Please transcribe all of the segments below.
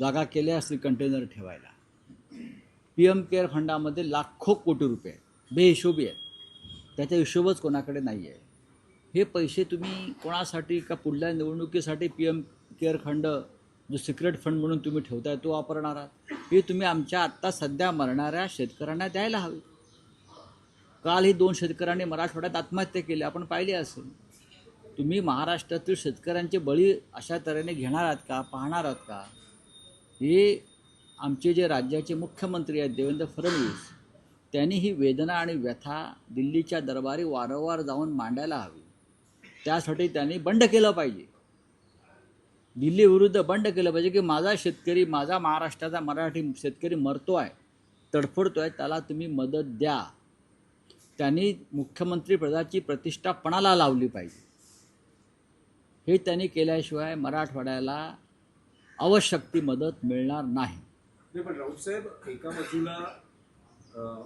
जागा केल्या असतील कंटेनर ठेवायला. पी एम केअर फंडामध्ये लाखो कोटी रुपये बेहिशोबी आहेत. त्याच्या हिशोबच कोणाकडे नाही आहे हे पैसे तुम्ही कोणासाठी का पुढल्या निवडणुकीसाठी पी एम केअर फंड जो सिक्रेट फंड म्हणून तुम्ही ठेवताय तो वापरणार आहात? हे तुम्ही आमच्या आत्ता सध्या मरणाऱ्या शेतकऱ्यांना द्यायला हवे. काल ही दोन शेतकऱ्यांनी मराठवाड्यात आत्महत्या केली. आपण पाहिली असेल. तुम्ही महाराष्ट्रातील शेतकऱ्यांचे बळी अशा तऱ्हेने घेणार आहात का? पाहणार आहात का? हे आमचे जे राज्याचे मुख्यमंत्री आहेत देवेंद्र फडणवीस त्यांनी ही वेदना आणि व्यथा दिल्लीच्या दरबारी वारंवार जाऊन मांडायला हवी. त्यासाठी त्यांनी बंड केलं पाहिजे. दिल्ली विरुद्ध बंड केलं पाहिजे की माझा शेतकरी माझा महाराष्ट्राचा मराठी शेतकरी मरतो आहे तडफडतो आहे त्याला तुम्ही मदत द्या. त्यांनी मुख्यमंत्री पदाची प्रतिष्ठा पणाला लावली पाहिजे. हे त्यांनी केल्याशिवाय मराठवाड्याला आवश्यक ती मदत मिळणार नाही. पण राऊतसाहेब एका बाजूला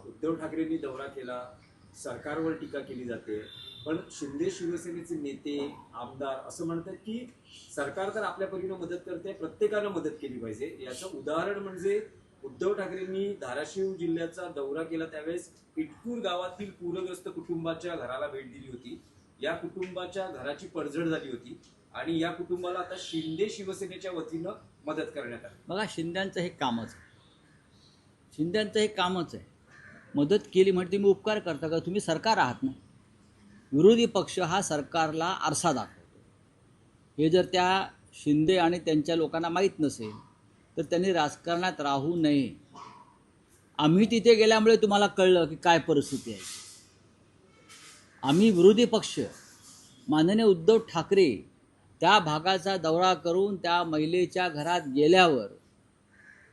उद्धव ठाकरेंनी दौरा केला सरकारवर टीका केली जाते पण शिंदे शिवसेनेचे नेते आमदार असं म्हणतात की सरकार तर आपल्या परीनं मदत करते प्रत्येकानं मदत केली पाहिजे. याचं उदाहरण म्हणजे उद्धव ठाकरेंनी धाराशिव जिल्ह्याचा दौरा केला त्यावेळेस इटकूर गावातील पूरग्रस्त कुटुंबाच्या घराला भेट दिली होती. या कुटुंबाच्या घराची पडझड झाली होती आणि या कुटुंबाला आता शिंदे शिवसेनेच्या वतीनं मदत करण्यात आली. बघा शिंद्यांचं हे कामच आहे. शिंद्यांचं हे कामच आहे. मदत केली म्हणजे तुम्ही उपकार करता का? तुम्ही सरकार आहात ना. विरोधी पक्ष हा सरकारला आरसा दाखवतो. हे जर त्या शिंदे आणि त्यांच्या लोकांना माहीत नसेल तर त्यांनी राजकारणात राहू नये. आम्ही तिथे गेल्यामुळे तुम्हाला कळलं की काय परिस्थिती आहे. आम्ही विरोधी पक्ष माननीय उद्धव ठाकरे त्या भागाचा दौरा करून त्या महिलेच्या घरात गेल्यावर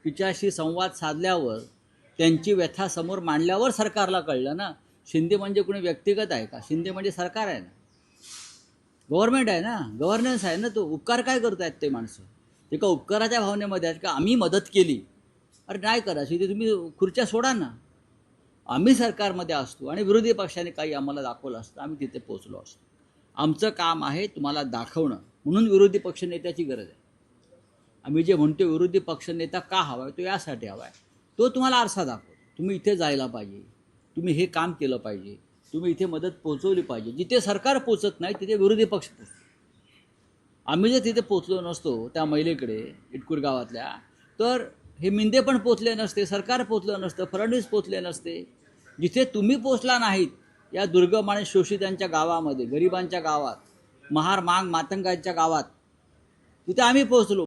तिच्याशी संवाद साधल्यावर त्यांची व्यथा समोर मांडल्यावर सरकारला कळलं ना? शिंदे म्हणजे कोणी व्यक्तिगत आहे का? शिंदे म्हणजे सरकार आहे ना? गव्हर्नमेंट आहे ना? गव्हर्नन्स आहे ना तो? उपकार काय करत आहेत ते माणसं? ते का उपकाराच्या भावनेमध्ये आहेत का? आम्ही मदत केली. अरे नाही करा शिंदे तुम्ही खुर्च्या सोडा ना. आम्ही सरकारमध्ये असतो आणि विरोधी पक्षाने काही आम्हाला दाखवलं असतं आम्ही तिथे पोचलो असतो. आमचं काम आहे तुम्हाला दाखवणं म्हणून विरोधी पक्ष नेत्याची गरज आहे. आम्ही जे म्हणतो विरोधी पक्ष नेता का हवा आहे तो यासाठी हवा आहे तो तुम्हाला आरसा दाखवतो. तुम्ही इथे जायला पाहिजे तुम्ही हे काम केलं पाहिजे तुम्ही इथे मदत पोचवली पाहिजे. जिथे सरकार पोचत नाही तिथे विरोधी पक्ष पोचतो आम्ही जर तिथे पोचलो नसतो त्या महिलेकडे इटकूर गावातल्या तर हे मिंदे पण पोचले नसते सरकार पोचलं नसतं फडणवीस पोचले नसते. जिथे तुम्ही पोचला नाहीत या दुर्गम आणि शोषितांच्या गावामध्ये गरिबांच्या गावात महार मांग मातंगांच्या गावात तिथे आम्ही पोचलो